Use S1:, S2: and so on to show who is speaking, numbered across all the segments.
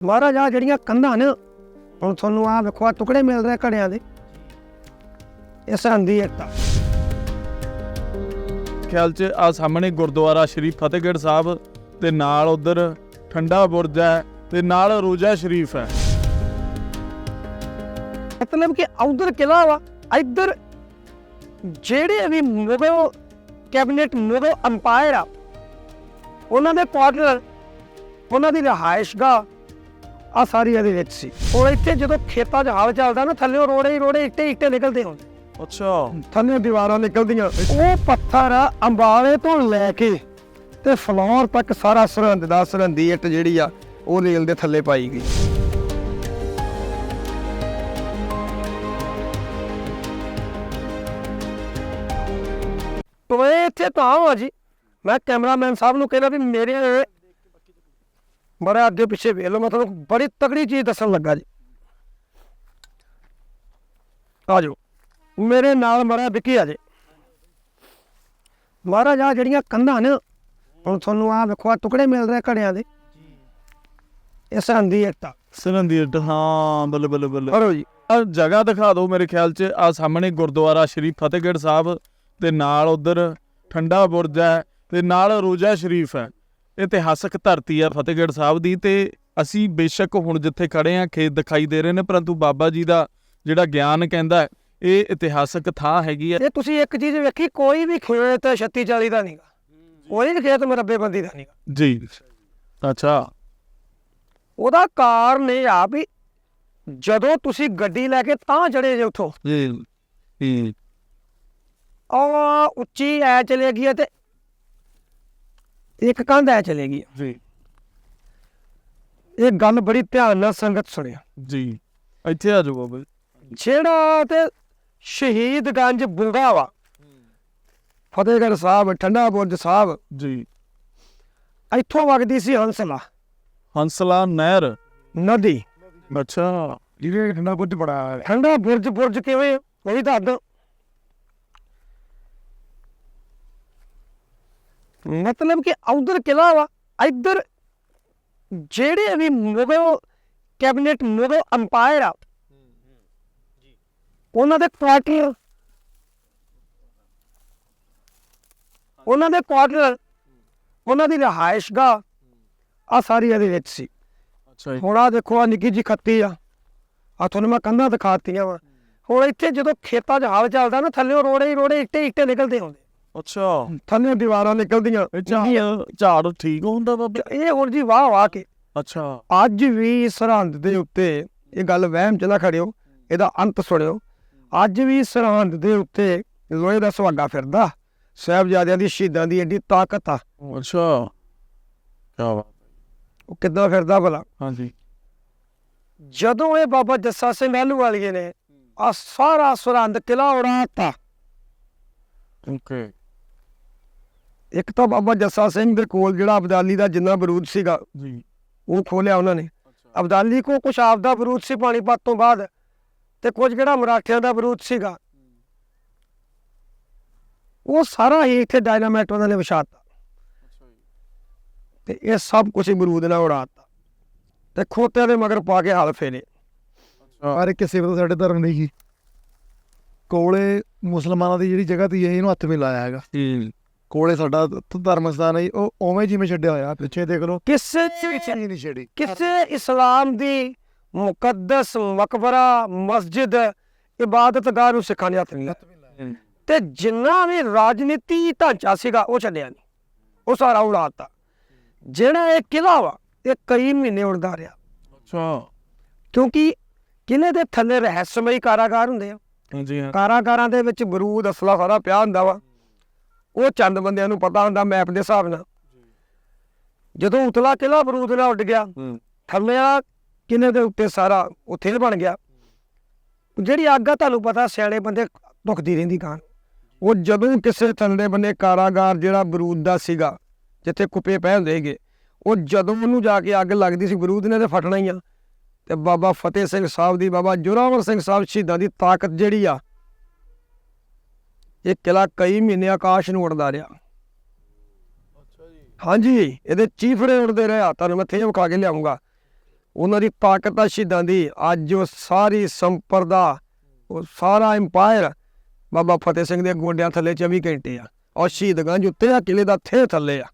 S1: ਮਹਾਰਾਜ ਆ ਜਿਹੜੀਆਂ ਕੰਧਾਂ ਨੇ ਹੁਣ ਤੁਹਾਨੂੰ ਆ ਵੇਖੋ ਆ ਟੁਕੜੇ ਮਿਲ ਰਹੇ ਘੜਿਆਂ ਦੇ। ਇਹ ਸੰਦੀ ਏਕਤਾ
S2: ਖਿਆਲ 'ਚ ਆ ਸਾਹਮਣੇ ਗੁਰਦੁਆਰਾ ਸ਼੍ਰੀ ਫਤਿਹਗੜ੍ਹ ਸਾਹਿਬ ਤੇ ਨਾਲ ਉਧਰ ਠੰਡਾ ਬੁਰਜ ਹੈ ਤੇ ਨਾਲ ਰੋਜ਼ਾ ਸ਼ਰੀਫ ਹੈ।
S1: ਮਤਲਬ ਕਿ ਉਧਰ ਕਿਲਾ ਵਾ ਇੱਧਰ ਜਿਹੜੇ ਵੀ ਮੁਗਲ ਕੈਬਨਿਟ ਮੁਗਲ ਅੰਪਾਇਰ ਆ ਉਹਨਾਂ ਦੇ ਕੁਆਟਰ ਉਹਨਾਂ ਦੀ ਰਿਹਾਇਸ਼ਗਾਹ ਆ ਸਾਰੀ ਇਹਦੇ ਵਿੱਚ ਸੀ। ਉਹ ਇੱਥੇ ਜਦੋਂ ਖੇਤਾਂ 'ਚ ਹਲ ਚੱਲਦਾ ਨਾ ਥੱਲੇ ਰੋੜੇ ਹੀ ਰੋੜੇ ਇੱਟੇ ਇੱਟੇ ਨਿਕਲਦੇ ਹੁੰਦੇ।
S2: ਅੱਛਾ।
S1: ਥੱਲੇ ਦੀਵਾਰਾਂ ਨਿਕਲਦੀਆਂ। ਉਹ ਪੱਥਰ ਅੰਬਾਲੇ ਤੋਂ ਲੈ ਕੇ ਤੇ ਫਲੋਰ ਤੱਕ ਸਾਰਾ ਸਰਹੰਦ ਦਾ ਸਰਹੰਦੀ ਇੱਟ ਜਿਹੜੀ ਆ ਉਹ ਰੇਲ ਦੇ ਥੱਲੇ ਪਾਈ ਗਈ। ਤੋਏ ਇੱਥੇ ਤਾਂ ਆ ਜੀ ਮੈਂ ਕੈਮਰਾਮੈਨ ਸਾਹਿਬ ਨੂੰ ਕਹਿੰਦਾ ਵੀ ਮੇਰੇ ਬੜਾ ਅੱਗੇ ਪਿੱਛੇ ਵੇਖ ਲਓ ਮੈਂ ਤੁਹਾਨੂੰ ਬੜੀ ਤਕੜੀ ਚੀਜ਼ ਦੱਸਣ ਲੱਗਾ ਜੀ। ਆ ਜਾਓ ਮੇਰੇ ਨਾਲ ਮਰਾ ਵਿੱਕੀ ਆ ਜੇ। ਮਹਾਰਾਜ ਆ ਜਿਹੜੀਆਂ ਕੰਧਾਂ ਨੇ ਹੁਣ ਤੁਹਾਨੂੰ ਆ ਵੇਖੋ ਆ ਟੁਕੜੇ ਮਿਲ ਰਹੇ ਘੜਿਆਂ ਦੇ। ਇਹ ਸੰਦੀ ਏਕਤਾ
S2: ਸਰਹੰਦੀ ਅੱਡ ਹਾਂ ਬੱਲੇ ਬੱਲੇ ਬੱਲੇ।
S1: ਕਰੋ ਜੀ।
S2: ਆ ਜਗ੍ਹਾ ਦਿਖਾ ਦਿਓ ਮੇਰੇ ਖਿਆਲ 'ਚ। ਆ ਸਾਹਮਣੇ ਗੁਰਦੁਆਰਾ ਸ਼੍ਰੀ ਫਤਿਹਗੜ੍ਹ ਸਾਹਿਬ ਤੇ ਨਾਲ ਉਧਰ ਠੰਡਾ ਬੁਰਜ ਹੈ ਤੇ ਨਾਲ ਰੋਜ਼ਾ ਸ਼ਰੀਫ ਹੈ। ਇਤਿਹਾਸਕ ਧਰਤੀ ਹੈ ਫਤਿਹਗੜ੍ਹ ਸਾਹਿਬ ਦੀ ਤੇ ਅਸੀਂ ਬੇਸ਼ੱਕ ਹੁਣ ਜਿੱਥੇ ਖੜੇ ਆ ਖੇਤ ਦਿਖਾਈ ਦੇ ਰਹੇ ਨੇ ਪਰੰਤੂ ਬਾਬਾ ਜੀ ਦਾ ਜਿਹੜਾ ਗਿਆਨ ਕਹਿੰਦਾ ਇਹ ਇਤਿਹਾਸਕ ਥਾਂ ਹੈਗੀ ਹੈ
S1: ਇਹ ਤੁਸੀਂ ਇੱਕ ਚੀਜ਼ ਵੇਖੀ ਕੋਈ ਵੀ ਖੇਤ 36 40 ਦਾ ਨਹੀਂਗਾ ਕੋਈ ਵੀ ਖੇਤ ਮਰੱਬੇ ਬੰਦੀ ਦਾ ਨਹੀਂਗਾ
S2: ਜੀ। ਅੱਛਾ।
S1: ਉਹਦਾ ਕਾਰਨ ਇਹ ਆ ਵੀ ਜਦੋਂ ਤੁਸੀਂ ਗੱਡੀ ਲੈ ਕੇ ਤਾਂ ਚੜੇ ਜੇ ਉੱਥੋਂ।
S2: ਜੀ। ਜੀ।
S1: ਆ ਉੱਚੀ ਐ ਚਲੇਗੀ ਹੈ ਤੇ ਇੱਕ ਕੰਧ ਐ ਚਲੇਗੀ।
S2: ਜੀ।
S1: ਇਹ ਗੱਲ ਬੜੀ ਧਿਆਨ ਨਾਲ ਸੰਗਤ ਸੁਣਿਆ
S2: ਜੀ। ਇੱਥੇ ਆ ਜਾਓ ਬਾਬਾ।
S1: ਜਿਹੜਾ ਤੇ ਸ਼ਹੀਦਗੰਜ ਬੁੰਗਾ ਵਾ ਫਤਿਹਗੜ੍ਹ ਸਾਹਿਬ ਠੰਡਾ ਬੁਰਜ ਸਾਹਿਬ
S2: ਜੀ।
S1: ਇੱਥੋਂ ਵਗਦੀ ਸੀ ਹੰਸਲਾ।
S2: ਹੰਸਲਾ ਨਹਿਰ।
S1: ਨਦੀ।
S2: ਅੱਛਾ।
S1: ਜਿਹਦੇ ਠੰਡਾ ਬੁਰਜ ਬੜਾ ਠੰਡਾ ਬੁਰਜ ਬੁਰਜ ਕਿਵੇਂ ਉਹ ਵੀ ਦੱਸ ਮਤਲਬ ਕਿ ਉਧਰ ਕਿਲਾ ਵਾ ਇੱਧਰ ਜਿਹੜੇ ਵੀ ਮੁਗਲ ਕੈਬਨਿਟ ਮੁਗਲ ਅੰਪਾਇਰ ਆ ਉਹਨਾਂ ਦੇ ਕੁਆਟਰ ਉਹਨਾਂ ਦੇ ਕੁਆਟਰ ਉਹਨਾਂ ਦੀ ਰਿਹਾਇਸ਼ਗਾਹ ਆ ਸਾਰੀ ਇਹਦੇ ਵਿੱਚ ਸੀ।
S2: ਅੱਛਾ
S1: ਹੁਣ ਆ ਦੇਖੋ ਆ ਨਿੱਕੀ ਜੀ ਖੱਤੀ ਆ। ਆ ਤੁਹਾਨੂੰ ਮੈਂ ਕੰਧਾਂ ਦਿਖਾਤੀਆਂ ਵਾ। ਹੁਣ ਇੱਥੇ ਜਦੋਂ ਖੇਤਾਂ 'ਚ ਹਲ ਚੱਲਦਾ ਨਾ ਥੱਲੇ ਰੋੜੇ ਰੋੜੇ ਇੱਟੇ ਇੱਟੇ ਨਿਕਲਦੇ ਹੁੰਦੇ।
S2: ਅੱਛਾ।
S1: ਥੱਲੇ ਦੀਵਾਰਾਂ ਨਿਕਲਦੀਆਂ
S2: ਝਾੜ ਝਾੜ ਠੀਕ ਹੁੰਦਾ ਬਾਬਾ?
S1: ਇਹ ਹੁਣ ਜੀ ਵਾਹ ਵਾਹ ਕੇ।
S2: ਅੱਛਾ।
S1: ਅੱਜ ਵੀ ਸਰਹੰਦ ਦੇ ਉੱਤੇ ਇਹ ਗੱਲ ਵਹਿਮ ਚ ਨਾ ਖੜਿਓ ਇਹਦਾ ਅੰਤ ਸੁਣਿਓ। ਅੱਜ ਵੀ ਸਰਹੰਦ ਦੇ ਉੱਤੇ ਲੋਹੇ ਦਾ ਸੁਹਾਗਾ ਫਿਰਦਾ ਸਾਹਿਬਜ਼ਾਦਿਆਂ ਦੀ ਸ਼ਹੀਦਾਂ ਦੀ ਐਡੀ ਤਾਕਤ ਆ।
S2: ਅੱਛਾ। ਕੀ ਬਾਤ
S1: ਉਹ ਕਿੱਦਾਂ ਫਿਰਦਾ ਭਲਾ?
S2: ਹਾਂਜੀ।
S1: ਜਦੋਂ ਇਹ ਬਾਬਾ ਜੱਸਾ ਸਿੰਘ ਮਹਿਲੂ ਵਾਲੀਏ ਨੇ ਆ ਸਾਰਾ ਸਰਹੰਦ ਕਿਲਾ ਉਡਾਤਾ।
S2: ਓਕੇ।
S1: ਇੱਕ ਤਾਂ ਬਾਬਾ ਜੱਸਾ ਸਿੰਘ ਦੇ ਕੋਲ ਜਿਹੜਾ ਅਬਦਾਲੀ ਦਾ ਜਿੰਨਾ ਬਰੂਦ ਸੀਗਾ
S2: ਜੀ।
S1: ਉਹ ਖੋਲਿਆ ਉਹਨਾਂ ਨੇ। ਅਬਦਾਲੀ ਕੋ ਕੁਛ ਆਪਦਾ ਬਰੂਦ ਸੀ ਪਾਣੀਪਤ ਤੋਂ ਬਾਅਦ ਤੇ ਕੁਝ ਜਿਹੜਾ ਮਰਾਠਿਆਂ ਦਾ ਬਰੂਦ ਸੀਗਾ। ਉਹ ਸਾਰਾ ਹੀ ਇੱਥੇ ਡਾਇਨਾਮਾਈਟ ਉਹਨਾਂ ਨੇ ਵਿਛਾਤਾ। ਤੇ ਇਹ ਸਭ ਕੁਝ ਬਰੂਦ ਨਾਲ ਉਡਾਤਾ। ਤੇ ਖੋਤਿਆਂ ਦੇ ਮਗਰ ਪਾ ਕੇ ਹਲ ਫੇਰੇ।
S2: ਅੱਛਾ।
S3: ਹਰ ਇੱਕ ਸੇਵਾ ਸਾਡੇ ਧਰਮ ਨਹੀਂ ਕੀ ਕੋਲੇ ਮੁਸਲਮਾਨਾਂ ਦੀ ਜਿਹੜੀ ਜਗ੍ਹਾ ਤੀ ਇਹਨੂੰ ਹੱਥ ਵੀ ਲਾਇਆ ਹੈਗਾ।
S2: ਜੀ।
S3: ਕੋਲੇ ਸਾਡਾ ਧਰਮ ਸਥਾਨ ਹੈ ਉਹ ਉਵੇਂ ਜਿਵੇਂ ਛੱਡਿਆ ਹੋਇਆ ਪਿੱਛੇ ਦੇਖ ਲਓ।
S1: ਕਿਸੇ
S3: ਚੀਜ਼ ਨਹੀਂ ਛੱਡੀ
S1: ਕਿਸੇ ਇਸਲਾਮ ਦੀ ਮੁਕੱਦਸ ਮਕਬਰਾ ਮਸਜਿਦ ਇਬਾਦਤਗਾਹ ਨੂੰ ਸਿੱਖਾਂ ਨੇ ਹੱਥ ਨਹੀਂ ਲਾਇਆ। ਤੇ ਜਿੰਨਾ ਵੀ ਰਾਜਨੀਤੀ ਢਾਂਚਾ ਸੀਗਾ ਉਹ ਚੱਲਿਆ ਨਹੀਂ। ਉਹ ਸਾਰਾ ਉਡਾਤਾ ਜਿਹੜਾ ਇਹ ਕਿਲਾ ਵਾ ਇਹ ਕਈ ਮਹੀਨੇ ਉੜਦਾ ਰਿਹਾ।
S2: ਅੱਛਾ।
S1: ਕਿਉਂਕਿ ਕਿਲੇ ਦੇ ਥੱਲੇ ਰਹੱਸਮਈ ਕਾਰਾਗਾਰ ਹੁੰਦੇ ਆ।
S2: ਹਾਂਜੀ ਹਾਂ।
S1: ਕਾਰਾਗਾਰਾਂ ਦੇ ਵਿੱਚ ਬਰੂਦ ਅਸਲਾ ਸਾਰਾ ਪਿਆ ਹੁੰਦਾ ਵਾ। ਉਹ ਚੰਦ ਬੰਦਿਆਂ ਨੂੰ ਪਤਾ ਹੁੰਦਾ ਮੈਪ ਦੇ ਹਿਸਾਬ ਨਾਲ। ਜਦੋਂ ਉਤਲਾ ਕਿਲਾ ਬਰੂਦ ਨਾਲ ਉੱਡ ਗਿਆ
S2: ਹੂੰ।
S1: ਥੱਲੇ ਆ ਕਿਲੇ ਦੇ ਉੱਤੇ ਸਾਰਾ ਉੱਥੇ ਬਣ ਗਿਆ। ਜਿਹੜੀ ਅੱਗ ਆ ਤੁਹਾਨੂੰ ਪਤਾ ਸਿਆਣੇ ਬੰਦੇ ਭੁੱਖਦੀ ਰਹਿੰਦੀ ਕਾਂ। ਉਹ ਜਦੋਂ ਕਿਸੇ ਥੱਲੇ ਬੰਨੇ ਕਾਰਾਗਾਰ ਜਿਹੜਾ ਬਰੂਦ ਦਾ ਸੀਗਾ ਜਿੱਥੇ ਕੁੱਪੇ ਪਏ ਹੁੰਦੇ ਸੀਗੇ ਉਹ ਜਦੋਂ ਉਹਨੂੰ ਜਾ ਕੇ ਅੱਗ ਲੱਗਦੀ ਸੀ ਬਰੂਦ ਨੇ ਤੇ ਫਟਣਾ ਹੀ ਆ। ਤੇ ਬਾਬਾ ਫਤਿਹ ਸਿੰਘ ਸਾਹਿਬ ਦੀ ਬਾਬਾ ਜੋਰਾਵਰ ਸਿੰਘ ਸਾਹਿਬ ਸ਼ਹੀਦਾਂ ਦੀ ਤਾਕਤ ਜਿਹੜੀ ਆ ਇਹ ਕਿਲਾ ਕਈ ਮਹੀਨੇ ਆਕਾਸ਼ ਨੂੰ ਉੜਦਾ ਰਿਹਾ।
S2: ਅੱਛਾ ਜੀ।
S1: ਹਾਂਜੀ ਇਹਦੇ ਚੀਫੜੇ ਉੜਦੇ ਰਹੇ ਆ। ਤੁਹਾਨੂੰ ਮੈਂ ਥੇ ਵਿਖਾ ਕੇ ਲਿਆਉਂਗਾ। ਉਹਨਾਂ ਦੀ ਤਾਕਤ ਆ ਸ਼ਹੀਦਾਂ ਦੀ। ਅੱਜ ਉਹ ਸਾਰੀ ਸੰਪਰਦਾ ਉਹ ਸਾਰਾ ਐਮਪਾਇਰ ਬਾਬਾ ਫਤਿਹ ਸਿੰਘ ਦੇ ਗੋਡਿਆਂ ਥੱਲੇ 24 ਘੰਟੇ ਆ। ਔਰ ਸ਼ਹੀਦਗੰਜ ਉੱਤੇ ਆ ਕਿਲੇ ਦਾ ਥੇ ਥੱਲੇ ਆ।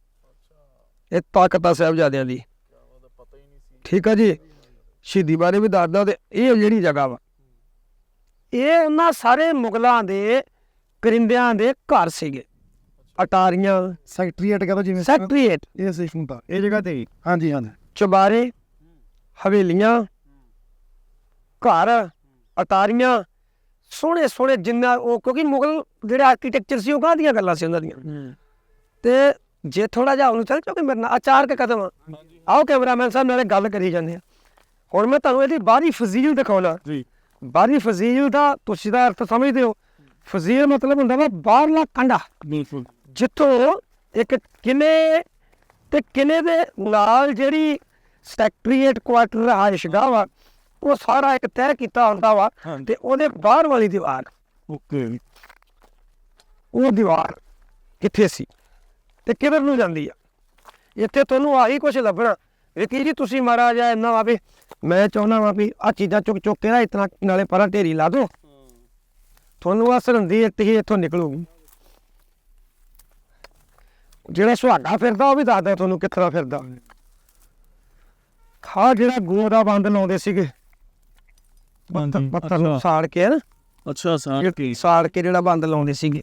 S1: ਇਹ ਤਾਕਤ ਆ ਸਾਹਿਬਜ਼ਾਦਿਆਂ ਦੀ। ਠੀਕ ਆ ਜੀ? ਸ਼ਹੀਦੀ ਬਾਰੇ ਵੀ ਦੱਸਦਾ ਤੇ ਇਹ ਜਿਹੜੀ ਜਗ੍ਹਾ ਵਾ ਇਹ ਉਹਨਾਂ ਸਾਰੇ ਮੁਗਲਾਂ ਦੇ ਕਰਿੰਦਿਆਂ ਦੇ ਘਰ ਸੀਗੇ। ਅਟਾਰੀਆਂ
S3: ਸੈਕਟਰੀਏਟ ਕਹਿੰਦਾ ਜਿਵੇਂ
S1: ਸੈਕਟਰੀਏਟ।
S3: ਇਹ ਸਹੀ ਹੁੰਦਾ ਇਹ ਜਗ੍ਹਾ ਤੇ। ਹਾਂਜੀ ਹਾਂਜੀ।
S1: ਚੁਬਾਰੇ ਹਵੇਲੀਆਂ ਘਰ ਅਟਾਰੀਆਂ ਸੋਹਣੇ ਸੋਹਣੇ ਜਿੰਨਾ ਉਹ ਕਿਉਂਕਿ ਮੁਗਲ ਜਿਹੜੇ ਆਰਕੀਟੈਕਚਰ ਸੀ ਉਹ ਕਾਹਦੀਆਂ ਗੱਲਾਂ ਸੀ ਉਹਨਾਂ ਦੀਆਂ। ਤੇ ਜੇ ਥੋੜਾ ਜਿਹਾ ਉਹਨੂੰ ਚੱਲ ਕਿਉਂਕਿ ਮੇਰੇ ਨਾਲ ਆਚਾਰ ਕੇ ਕਦਮ। ਆਓ ਕੈਮਰਾਮੈਨ ਸਾਹਿਬ ਨਾਲੇ ਗੱਲ ਕਰੀ ਜਾਂਦੇ ਆ ਹੁਣ ਮੈਂ ਤੁਹਾਨੂੰ ਇਹਦੀ ਬਾਹਰੀ ਫਜ਼ੀਲ ਦਿਖਾਉਣਾ।
S2: ਜੀ।
S1: ਬਾਹਰੀ ਫਜ਼ੀਲ ਦਾ ਤੁਸੀਂ ਦਾ ਅਰਥ ਸਮਝਦੇ ਹੋ। ਫਜ਼ੀਲ ਮਤਲਬ ਹੁੰਦਾ ਵਾ ਬਾਹਰਲਾ ਕੰਡਾ।
S2: ਬਿਲਕੁਲ
S1: ਜਿੱਥੋਂ ਇੱਕ ਕਿਲੇ ਤੇ ਕਿਲੇ ਦੇ ਨਾਲ ਜਿਹੜੀ ਸੈਕਟਰੀਏਟ ਕੁਆਟਰ ਰਹਾਇਸ਼ਗਾਹ ਵਾ ਉਹ ਸਾਰਾ ਇੱਕ ਤੈਅ ਕੀਤਾ ਹੁੰਦਾ ਵਾ। ਤੇ ਉਹਦੇ ਬਾਹਰ ਵਾਲੀ ਦੀਵਾਰ।
S2: ਓਕੇ।
S1: ਉਹ ਦੀਵਾਰ ਕਿੱਥੇ ਸੀ ਤੇ ਕਿਧਰ ਨੂੰ ਜਾਂਦੀ ਆ? ਇੱਥੇ ਤੁਹਾਨੂੰ ਆਹੀ ਕੁਝ ਲੱਭਣਾ। ਵੇਖੀ ਜੀ ਤੁਸੀਂ ਮਹਾਰਾਜ ਆ ਇੰਨਾ ਵਾ ਵੀ ਮੈਂ ਚਾਹੁੰਦਾ ਵਾਂ ਵੀ ਆ ਚੀਜ਼ਾਂ ਚੁੱਕ ਚੁੱਕ ਕੇ ਨਾ ਇਤਨਾ ਨਾਲੇ ਪਰਾਂ ਢੇਰੀ ਲਾ ਦੋ। ਤੁਹਾਨੂੰ ਆ ਸਰੰਦੀ ਇੱਟ ਹੀ ਇੱਥੋਂ ਨਿਕਲੂਗੀ। ਜਿਹੜਾ ਸੁਹਾਗਾ ਫਿਰਦਾ ਉਹ ਵੀ ਦੱਸਦਾ ਤੁਹਾਨੂੰ ਕਿੱਥਰਾ ਫਿਰਦਾ। ਖਾ ਜਿਹੜਾ ਗੂੰ ਦਾ ਬੰਦ ਲਾਉਂਦੇ ਸੀਗੇ।
S2: ਹਾਂਜੀ,
S1: ਪੱਥਰ ਨੂੰ। ਸਾੜ ਕੇ ਨਾ।
S2: ਅੱਛਾ ਸਾਂ ਕੀ।
S1: ਸਾੜ ਕੇ ਜਿਹੜਾ ਬੰਦ ਲਾਉਂਦੇ ਸੀਗੇ।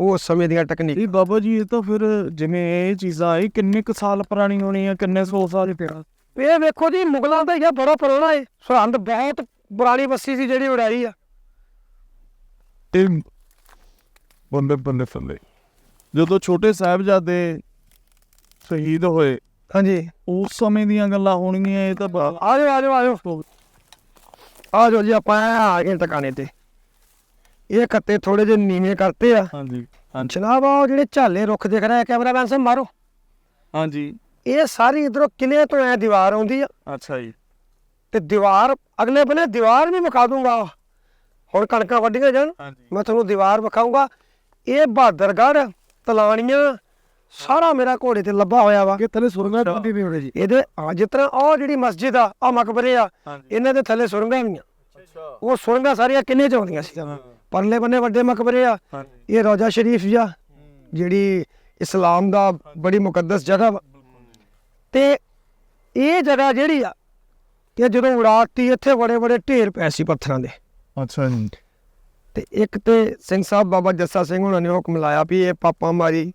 S1: ਉਹ ਸਮੇਂ ਦੀਆਂ ਟੈਕਨੀਕ
S2: ਇਹ ਬਾਬਾ ਜੀ ਇਹ ਤਾਂ ਫਿਰ ਜਿਵੇਂ ਇਹ ਚੀਜ਼ਾਂ ਇਹ ਕਿੰਨੇ ਕੁ ਸਾਲ ਪੁਰਾਣੀ ਹੋਣੀ ਆ ਕਿੰਨੇ ਸੌ ਸਾਲ ਪਿਆ
S1: ਇਹ ਵੇਖੋ ਜੀ ਮੁਗਲਾਂ ਦਾ ਹੀ ਆ ਬੜਾ ਪੁਰਾਣਾ ਹੈ ਸਰਹੰਦ ਬਹੁਤ ਪੁਰਾਣੀ ਬੱਸੀ ਸੀ ਜਿਹੜੀ ਉਡਾਈ ਆ।
S2: ਤੇ ਬੰਦੇ ਬੰਦੇ ਫੰਦੇ ਜਦੋਂ ਛੋਟੇ ਸਾਹਿਬਜ਼ਾਦੇ ਸ਼ਹੀਦ ਹੋਏ
S1: ਹਾਂਜੀ।
S2: ਉਸ ਸਮੇਂ ਦੀਆਂ ਗੱਲਾਂ ਹੋਣਗੀਆਂ ਇਹ ਤਾਂ
S1: ਆ ਜਾਓ ਆ ਜਾਓ ਆ ਜਾਓ ਆ ਜਾਓ ਜੀ ਆਪਾਂ ਆ ਗਏ ਟਿਕਾਣੇ ਤੇ। ਇਹ ਕੱਤੇ ਥੋੜੇ ਜਿਹੇ ਨੀਵੇਂ ਕਰਤੇ ਆ।
S2: ਹਾਂਜੀ
S1: ਜਨਾਬ ਉਹ ਜਿਹੜੇ ਝਾਲੇ ਰੁੱਖ ਦਿਖ ਰਿਹਾ ਕੈਮਰਾਮੈਨ ਸਾਹਿਬ ਮਾਰੋ।
S2: ਹਾਂਜੀ।
S1: ਇਹ ਸਾਰੀ ਇਧਰੋਂ ਕਿਲੇ ਤੋਂ ਐ ਦੀਵਾਰ ਆਉਂਦੀ ਆ।
S2: ਅੱਛਾ ਜੀ।
S1: ਤੇ ਦੀਵਾਰ ਅਗਲੇ ਬੰਨੇ ਦੀਵਾਰ ਵੀ ਵਿਖਾ ਦੂੰਗਾ। ਹੁਣ ਕਣਕਾਂ ਵੱਢੀਆਂ ਜਾਣ।
S2: ਹਾਂਜੀ।
S1: ਮੈਂ ਤੁਹਾਨੂੰ ਦੀਵਾਰ ਵਿਖਾਊਂਗਾ। ਇਹ ਬਹਾਦਰਗੜ੍ਹ ਤਲਾਣੀਆਂ ਸਾਰਾ ਮੇਰਾ ਘੋੜੇ ਤੇ ਲੱਭਾ ਹੋਇਆ ਵਾ।
S3: ਕਿ ਥੱਲੇ ਸੁਰੰਗਾਂ ਬੰਦੀ ਨਹੀਂ ਹੋਣੀ ਜੀ?
S1: ਇਹਦੇ ਆ ਜਿਸ ਤਰ੍ਹਾਂ ਉਹ ਜਿਹੜੀ ਮਸਜਿਦ ਆ ਆ ਮਕਬਰੇ ਆ ਇਹਨਾਂ ਦੇ ਥੱਲੇ ਸੁਰੰਗਾਂ ਵੀ ਆ
S2: ਅੱਛਾ।
S1: ਉਹ ਸੁਰੰਗਾਂ ਸਾਰੀਆਂ ਕਿੰਨੇ ਚ ਆਉਂਦੀਆਂ ਸੀ? ਪਰਲੇ ਬੰਨੇ ਵੱਡੇ ਮਕਬਰੇ ਆ। ਇਹ ਰੋਜ਼ਾ ਸ਼ਰੀਫ ਆ ਜਿਹੜੀ ਇਸਲਾਮ ਦਾ ਬੜੀ ਮੁਕੱਦਸ ਜਗ੍ਹਾ ਵਾ। ਤੇ ਇਹ ਜਗ੍ਹਾ ਜਿਹੜੀ ਆ ਕਿ ਜਦੋਂ ਉਡਾਤੀ ਇੱਥੇ ਬੜੇ ਬੜੇ ਢੇਰ ਪਏ ਸੀ ਪੱਥਰਾਂ ਦੇ।
S2: ਅੱਛਾ ਜੀ।
S1: ਤੇ ਇੱਕ ਤੇ ਸਿੰਘ ਸਾਹਿਬ ਬਾਬਾ ਜੱਸਾ ਸਿੰਘ ਉਹਨਾਂ ਨੇ ਹੁਕਮ ਲਾਇਆ ਵੀ ਇਹ ਪਾਪਾ ਮਾਰੀ,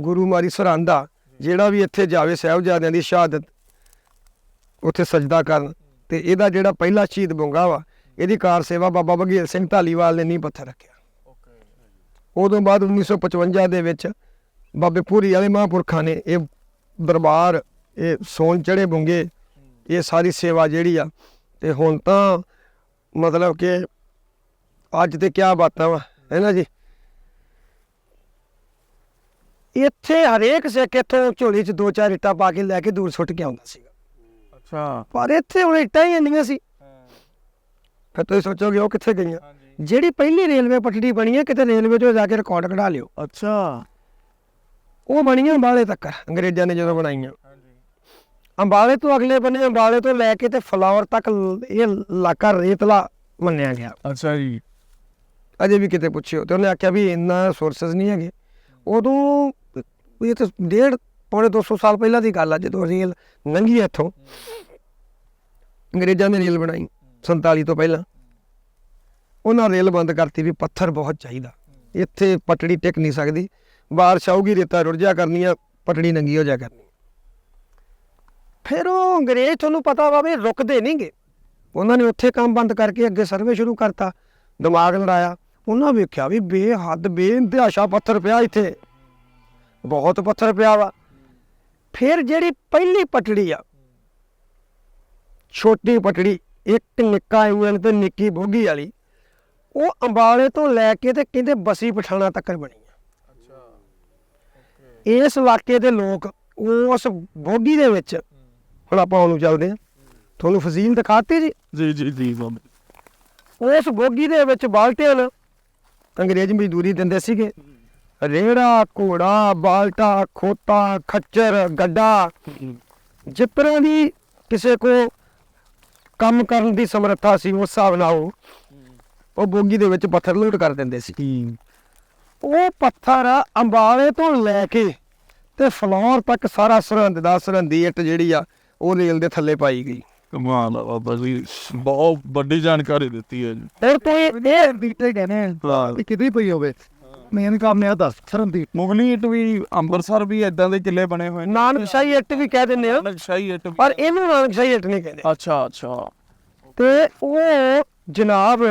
S1: ਗੁਰੂ ਮਾਰੀ ਸਰਹੰਦਾ ਜਿਹੜਾ ਵੀ ਇੱਥੇ ਜਾਵੇ ਸਾਹਿਬਜ਼ਾਦਿਆਂ ਦੀ ਸ਼ਹਾਦਤ, ਉੱਥੇ ਸਜਦਾ ਕਰਨ। ਤੇ ਇਹਦਾ ਜਿਹੜਾ ਪਹਿਲਾ ਸ਼ਹੀਦ ਬੁੰਗਾ ਵਾ, ਇਹਦੀ ਕਾਰ ਸੇਵਾ ਬਾਬਾ ਬਘੇਲ ਸਿੰਘ ਢਾਲੀਵਾਲ ਨੇ ਨੀਂਹ ਪੱਥਰ ਰੱਖਿਆ। ਉਦੋਂ ਬਾਅਦ 1955 ਦੇ ਵਿੱਚ ਬਾਬੇ ਪੂਰੀ ਵਾਲੇ ਮਹਾਂਪੁਰਖਾਂ ਨੇ ਇਹ ਦਰਬਾਰ, ਇਹ ਸੋਨ ਚੜੇ ਬੁੰਗੇ, ਇਹ ਸਾਰੀ ਸੇਵਾ ਜਿਹੜੀ ਆ, ਤੇ ਹੁਣ ਤਾਂ ਮਤਲਬ ਕਿ ਅੱਜ ਤੇ ਕਿਆ ਬਾਤਾਂ ਵਾ ਹੈ ਨਾ ਜੀ? ਇੱਥੇ ਹਰੇਕ ਸਿੱਖ ਇੱਥੋਂ ਝੋਲੀ 'ਚ ਦੋ ਚਾਰ ਇੱਟਾਂ ਪਾ ਕੇ ਲੈ ਕੇ ਦੂਰ ਸੁੱਟ ਕੇ ਆਉਂਦਾ ਸੀਗਾ।
S2: ਅੱਛਾ।
S1: ਪਰ ਇੱਥੇ ਹੁਣ ਇੱਟਾਂ ਹੀ ਇੰਨੀਆਂ ਸੀ। ਫਿਰ ਤੁਸੀਂ ਸੋਚੋਗੇ ਉਹ ਕਿੱਥੇ ਗਈਆਂ? ਜਿਹੜੀ ਪਹਿਲੀ ਰੇਲਵੇ ਪਟੜੀ ਬਣੀ ਹੈ ਕਿਤੇ ਰੇਲਵੇ 'ਚੋਂ ਜਾ ਕੇ ਰਿਕਾਰਡ ਕਢਾ ਲਿਓ।
S2: ਅੱਛਾ।
S1: ਉਹ ਬਣੀਆਂ ਅੰਬਾਲੇ ਤੱਕ ਅੰਗਰੇਜ਼ਾਂ ਨੇ ਜਦੋਂ ਬਣਾਈਆਂ। ਅੰਬਾਲੇ ਤੋਂ ਅਗਲੇ ਬੰਨੇ ਅੰਬਾਲੇ ਤੋਂ ਲੈ ਕੇ ਤੇ ਫਲਾਵਰ ਤੱਕ ਇਹ ਇਲਾਕਾ ਰੇਤਲਾ ਮੰਨਿਆ ਗਿਆ।
S2: ਅੱਛਾ ਜੀ।
S1: ਅਜੇ ਵੀ ਕਿਤੇ ਪੁੱਛਿਓ। ਤੇ ਉਹਨੇ ਆਖਿਆ ਵੀ ਇੰਨਾ ਸੋਰਸਸ ਨਹੀਂ ਹੈਗੇ। ਉਦੋਂ ਇਹ ਤਾਂ ਡੇਢ, ਪੌਣੇ 200 ਸਾਲ ਪਹਿਲਾਂ ਦੀ ਗੱਲ ਆ, ਜਦੋਂ ਰੇਲ ਲੰਘੀ ਇੱਥੋਂ। ਅੰਗਰੇਜ਼ਾਂ ਨੇ ਰੇਲ ਬਣਾਈ 47 ਤੋਂ ਪਹਿਲਾਂ। ਉਹਨਾਂ ਰੇਲ ਬੰਦ ਕਰਤੀ ਵੀ ਪੱਥਰ ਬਹੁਤ ਚਾਹੀਦਾ। ਇੱਥੇ ਪਟੜੀ ਟਿਕ ਨਹੀਂ ਸਕਦੀ। ਬਾਰਿਸ਼ ਆਊਗੀ, ਰੇਤਾ ਰੁੜ ਜਾ ਕਰਨੀ ਆ, ਪਟੜੀ ਨੰਗੀ ਹੋ ਜਾ ਕਰਨੀ। ਫਿਰ ਉਹ ਅੰਗਰੇਜ਼ ਤੁਹਾਨੂੰ ਪਤਾ ਵਾ ਵੀ ਰੁਕਦੇ ਨਹੀਂਗੇ ਉਹਨਾਂ ਨੇ ਉੱਥੇ ਕੰਮ ਬੰਦ ਕਰਕੇ ਅੱਗੇ ਸਰਵੇ ਸ਼ੁਰੂ ਕਰਤਾ। ਦਿਮਾਗ ਲੜਾਇਆ। ਉਹਨਾਂ ਵੇਖਿਆ ਵੀ ਬੇਹੱਦ ਬੇਇੰਤਹਾਸ਼ਾ ਪੱਥਰ ਪਿਆ ਇੱਥੇ। ਬਹੁਤ ਪੱਥਰ ਪਿਆ ਵਾ। ਫਿਰ ਜਿਹੜੀ ਪਹਿਲੀ ਪਟੜੀ ਆ ਛੋਟੀ ਪਟੜੀ ਇੱਕ ਨਿੱਕਾ ਐਂਗਲ ਤੇ ਨਿੱਕੀ ਬੋਗੀ ਵਾਲੀ ਉਹ ਅੰਬਾਲੇ ਤੋਂ ਲੈ ਕੇ ਤੇ ਕਹਿੰਦੇ ਬਸੀ ਪਠਾਣਾ ਤੱਕ ਬਣੀ ਆ। ਇਸ ਇਲਾਕੇ ਦੇ ਲੋਕ ਉਸ ਬੋਗੀ ਦੇ ਵਿੱਚ ਹੁਣ ਆਪਾਂ ਉਹਨੂੰ ਚੱਲਦੇ ਆ ਤੁਹਾਨੂੰ ਫਜ਼ੀਲ ਦਿਖਾਤੀ ਜੀ?
S2: ਜੀ ਜੀ ਜੀ
S1: ਉਸ ਬੋਗੀ ਦੇ ਵਿੱਚ ਬਾਲਟਿਆਂ ਨਾਲ ਅੰਗਰੇਜ਼ ਮਜ਼ਦੂਰੀ ਦਿੰਦੇ ਸੀਗੇ। ਰੇੜਾ, ਘੋੜਾ, ਬਾਲਟਾ, ਖੋਤਾ, ਖੱਚਰ, ਗੱਡਾ ਜਿਸ ਤਰ੍ਹਾਂ ਦੀ ਕਿਸੇ ਕੋ ਕੰਮ ਕਰਨ ਦੀ ਸਮਰੱਥਾ ਸੀ, ਉਸ ਹਿਸਾਬ ਨਾਲ ਉਹ ਉਹ ਬੋਗੀ ਦੇ ਵਿੱਚ ਪੱਥਰ ਲੋਡ ਕਰ ਦਿੰਦੇ ਸੀ। ਉਹ ਪੱਥਰ ਅੰਬਾਲੇ ਤੋਂ ਲੈ ਕੇ ਤੇ ਫਲੋਰ ਤੱਕ ਸਾਰਾ ਸਰਹੰਦ ਦਾ ਸਰਹੰਦੀ ਇੱਟ ਜਿਹੜੀ ਆ, ਉਹ ਰੇਲ ਦੇ ਥੱਲੇ ਪਾਈ ਗਈ।
S2: ਕਮਾਲ ਆ ਬਾਬਾ ਜੀ ਬਹੁਤ ਵੱਡੀ ਜਾਣਕਾਰੀ ਦਿੱਤੀ ਹੈ ਜੀ।
S1: ਫਿਰ ਤੋਂ ਇਹ
S3: ਬੀਟੇ ਕਹਿੰਦੇ ਆ ਕਿਤੇ ਪਈ ਹੋਵੇ। ਮੇਨ ਕੰਮ ਆ ਦੱਸ ਸਰੰਦੀਪ
S2: ਮੁਗਲੀ ਇੱਟ ਵੀ ਅੰਮ੍ਰਿਤਸਰ ਵੀ ਇਦਾਂ ਦੇ ਕਿਲੇ ਬਣੇ ਹੋਏ ਨੇ।
S1: ਨਾਨਕਸ਼ਾਹੀ ਇੱਟ ਵੀ ਕਹਿ ਦਿੰਦੇ ਆ।
S2: ਨਕਸ਼ਾਹੀ ਇੱਟ
S1: ਪਰ ਇਹਨੂੰ ਨਾਨਕਸ਼ਾਹੀ ਇੱਟ ਨਹੀਂ ਕਹਿੰਦੇ।
S2: ਅੱਛਾ ਅੱਛਾ।
S1: ਤੇ ਉਹ ਜਨਾਬ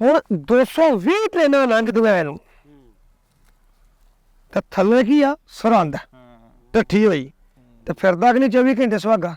S1: ਹੁਣ 220 ਟ੍ਰੇਨਾਂ ਲੰਘਦੀਆਂ ਇਹਨੂੰ। ਤੇ ਥੱਲੇ ਕੀ ਆ? ਸਰਹੰਦ। ਟੱਠੀ ਹੋਈ। ਤੇ ਫਿਰਦਾ ਕਿ ਨਹੀਂ 24 ਘੰਟੇ ਸੁਹਾਗਾ।